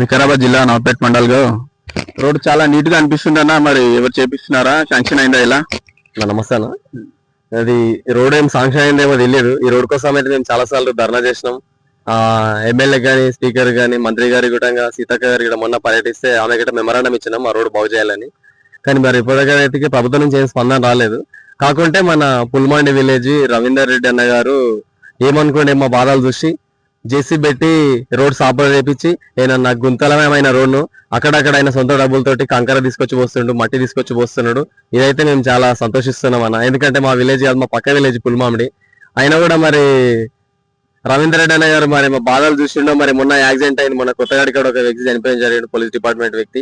వికారాబాద్ జిల్లా నవపేట మండల్ రోడ్ చాలా నీట్గా అనిపిస్తుందన్నా మరి ఎవరు చేపిస్తున్నారా? శాంక్షన్ అయిందా ఇలా? నమస్తే అన్న. అది రోడ్ ఏం శాంక్షన్ అయిందేమో తెలియదు. ఈ రోడ్ కోసం అయితే మేము చాలా సార్లు ధర్నా చేసినాం. ఆ ఎమ్మెల్యే గానీ స్పీకర్ కానీ మంత్రి గారి కూడా సీతక్క గారి కూడా మొన్న పర్యటిస్తే ఆమె గిట్ట మెమరాండం ఇచ్చినాం ఆ రోడ్ బాగు చేయాలని. కానీ మరి ఇప్పటికైతే ప్రభుత్వం నుంచి ఏం స్పందన రాలేదు. కాకుంటే మన పుల్మాండి విలేజ్ రవీందర్ రెడ్డి అన్న గారు ఏమనుకోండి మా బాధలు చూసి జేసీ పెట్టి రోడ్ సాపర్ చేపించి ఆయన గుంతలమైన రోడ్ను అక్కడక్కడ ఆయన సొంత డబ్బులతోటి కంకర తీసుకొచ్చి పోస్తుండు మట్టి తీసుకొచ్చి పోస్తున్నాడు. ఇదైతే మేము చాలా సంతోషిస్తున్నాం అన్న. ఎందుకంటే మా విలేజ్ కాదు మా పక్క విలేజ్ పుల్మామిడి. అయినా కూడా మరి రవీంద్ర రెడ్డి అన్న గారు మరి మా బాధలు చూసిండో మరి మొన్న యాక్సిడెంట్ అయింది. మొన్న కొత్తగాడికి కూడా ఒక వ్యక్తి చనిపోయిన జరిగింది పోలీస్ డిపార్ట్మెంట్ వ్యక్తి.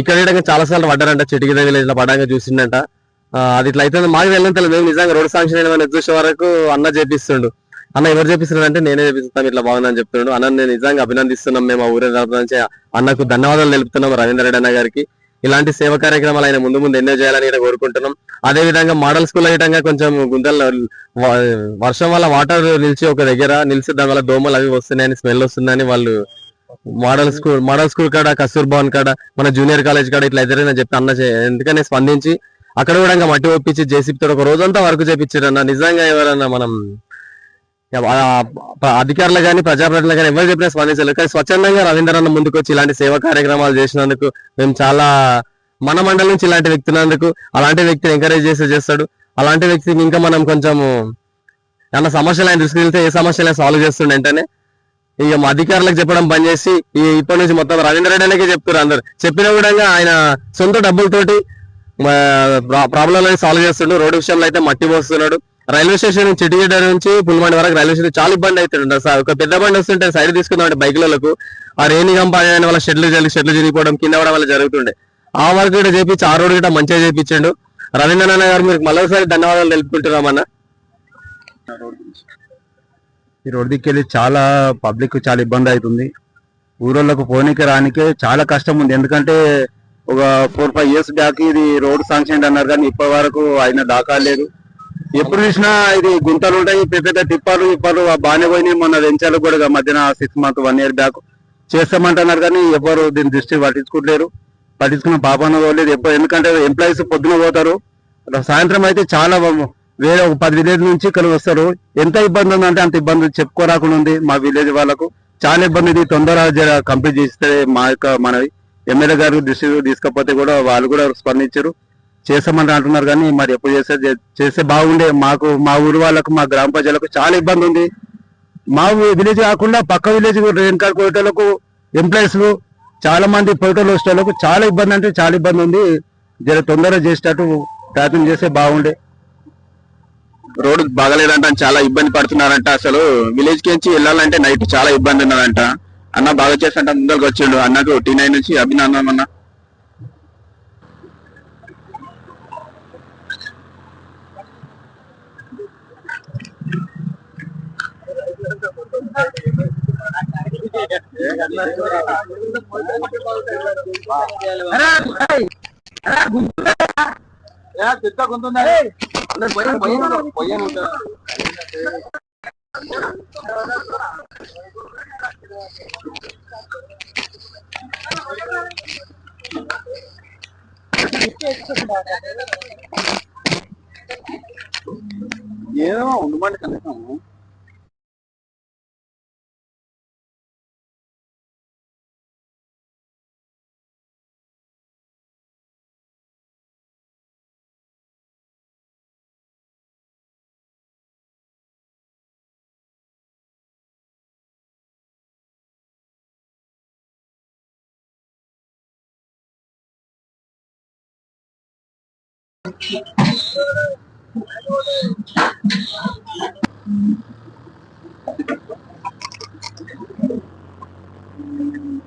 ఇక్కడ చాలా సార్లు పడ్డారంట చిటికిద విలేజ్లో పడ్డాక చూసిండంట. అది ఇట్లా అయితే మాకు వెళ్ళిన తెలియదు. నిజంగా రోడ్ శాంక్షన్ అయిన చూసే వరకు అన్న చేపిస్తుండు అన్న ఎవరు చేపిస్తున్నాడు అంటే నేనే చేపిస్తాం ఇట్లా బాగుందని చెప్తున్నాడు. అన్న నేను నిజంగా అభినందిస్తున్నాం మేము ఆ ఊరి తరపు నుంచి. అన్నకు ధన్యవాదాలు తెలుపుతున్నాం రవీంద్ర రెడ్డి అన్న గారికి. ఇలాంటి సేవ కార్యక్రమాలు ఆయన ముందు ముందు ఎన్నో చేయాలని నేను కోరుకుంటున్నాం. అదే విధంగా మోడల్ స్కూల్ అయ్యటంగా కొంచెం గుంతలు వర్షం వల్ల వాటర్ నిలిచి ఒక దగ్గర నిలిచి దాని వల్ల దోమలు అవి వస్తున్నాయని స్మెల్ వస్తుందని వాళ్ళు మోడల్ స్కూల్ మోడల్ స్కూల్ కాడ కస్తూర్ భవన్ కాడ మన జూనియర్ కాలేజ్ కాడ ఇట్లా ఎదురైనా చెప్తే అన్న ఎందుకనే స్పందించి అక్కడ కూడా ఇంకా మట్టి ఒప్పించి జేసీపీతో ఒక రోజంతా వర్క్ చేపించారు అన్న నిజంగా ఎవరన్నా మనం అధికారులు కానీ ప్రజాప్రతినిధులు కానీ ఎవరు చెప్పినా స్పందించలేదు. కానీ స్వచ్ఛందంగా రవీంద్ర అన్న ముందుకు వచ్చి ఇలాంటి సేవా కార్యక్రమాలు చేసినందుకు మేము చాలా మన మండలం నుంచి ఇలాంటి వ్యక్తున్నందుకు అలాంటి వ్యక్తిని ఎంకరేజ్ చేస్తే చేస్తాడు. అలాంటి వ్యక్తికి ఇంకా మనం కొంచెం ఏమన్నా సమస్యలు ఆయన దృష్టికి వెళ్తే ఏ సమస్యలు సాల్వ్ చేస్తుండే వెంటనే ఇక మా అధికారులకు చెప్పడం పని చేసి ఈ ఇప్పటి నుంచి మొత్తం రవీంద్ర రెడ్డి అన్నకే చెప్తారు అందరు. చెప్పిన కూడా ఆయన సొంత డబ్బులతోటి ప్రాబ్లం సాల్వ్ చేస్తుండు. రోడ్డు విషయంలో అయితే మట్టి పోస్తున్నాడు. రైల్వే స్టేషన్ నుంచి చిటిగడ్డ నుంచి పుల్మండి వరకు రైల్వే స్టేషన్ చాలా ఇబ్బంది అవుతుంది సార్. ఒక పెద్ద బండి వస్తుంటే సైడ్ తీసుకుందాం బైక్లకు ఆ రేణి కంపాని వల్ల షెడ్లు జరిగి షెడ్లు జరిగిపోవడం కింద పడడం వల్ల జరుగుతుండే. ఆ వర్క్ కూడా చేపించి ఆ రోడ్ కూడా మంచిగా చేపించాడు. రవీంద్రనాథ్ గారు మీకు మరోసారి ధన్యవాదాలు తెలుపుకుంటున్నామన్నా ఈ రోడ్ దిక్కెళ్ళి చాలా పబ్లిక్ చాలా ఇబ్బంది అవుతుంది. ఊరోళ్ళకు పోనీకి రానికే చాలా కష్టం ఉంది. ఎందుకంటే ఒక ఫోర్ ఫైవ్ ఇయర్స్ బ్యాక్ ఇది రోడ్ శాంక్షన్ అన్నారు కానీ ఇప్పటి వరకు ఆయన దాకా లేదు. ఎప్పుడు చూసినా ఇది గుంతలు ఉంటాయి పెద్ద పెద్ద టిప్పర్లు ఇప్పర్లు బాగానే పోయినాయి. మొన్న వెంచాలు కూడా మధ్యన six month one year back చేస్తామంటున్నారు కానీ ఎవరు దీని దృష్టి పట్టించుకోవట్లేరు. పట్టించుకున్న పాపన పోలేదు. ఎప్పుడు ఎందుకంటే ఎంప్లాయీస్ పొద్దున పోతారు. సాయంత్రం అయితే చాలా వేరే ఒక పది విలేజ్ నుంచి ఇక్కడ వస్తారు. ఎంత ఇబ్బంది ఉందంటే అంత ఇబ్బంది చెప్పుకోరాకుండా ఉంది మా విలేజ్ వాళ్ళకు. చాలా ఇబ్బంది ఇది తొందరగా కంప్లీట్ చేస్తే మా యొక్క మనవి. ఎమ్మెల్యే గారు దృష్టి తీసుకపోతే కూడా వాళ్ళు కూడా స్పందించారు. చేస్తామని అంటున్నారు కానీ మరి ఎప్పుడు చేస్తే చేస్తే బాగుండే. మాకు మా ఊరు వాళ్ళకు మా గ్రామ ప్రజలకు చాలా ఇబ్బంది ఉంది. మా విలేజ్ కాకుండా పక్క విలేజ్ రేణుకాడ పోయేటోళ్ళకు ఎంప్లాయీస్ చాలా మంది పోయేటోళ్ళు వచ్చేటోళ్ళకు చాలా ఇబ్బంది అంటే చాలా ఇబ్బంది ఉంది. జర తొందరగా చేసేటట్టు ప్రయత్నం చేస్తే బాగుండే. రోడ్డు బాగలేదంట చాలా ఇబ్బంది పడుతున్నారంట. అసలు విలేజ్కి వెళ్ళాలంటే నైట్ చాలా ఇబ్బంది ఉన్నదంట. అన్న బాగా చేస్తుంట ముందరకు వచ్చిండు అన్నకు టీ నైన్ నుంచి అభినందన అన్న Gracias. ఏదో ఉండమండి కనీసం Thank you. Thank you.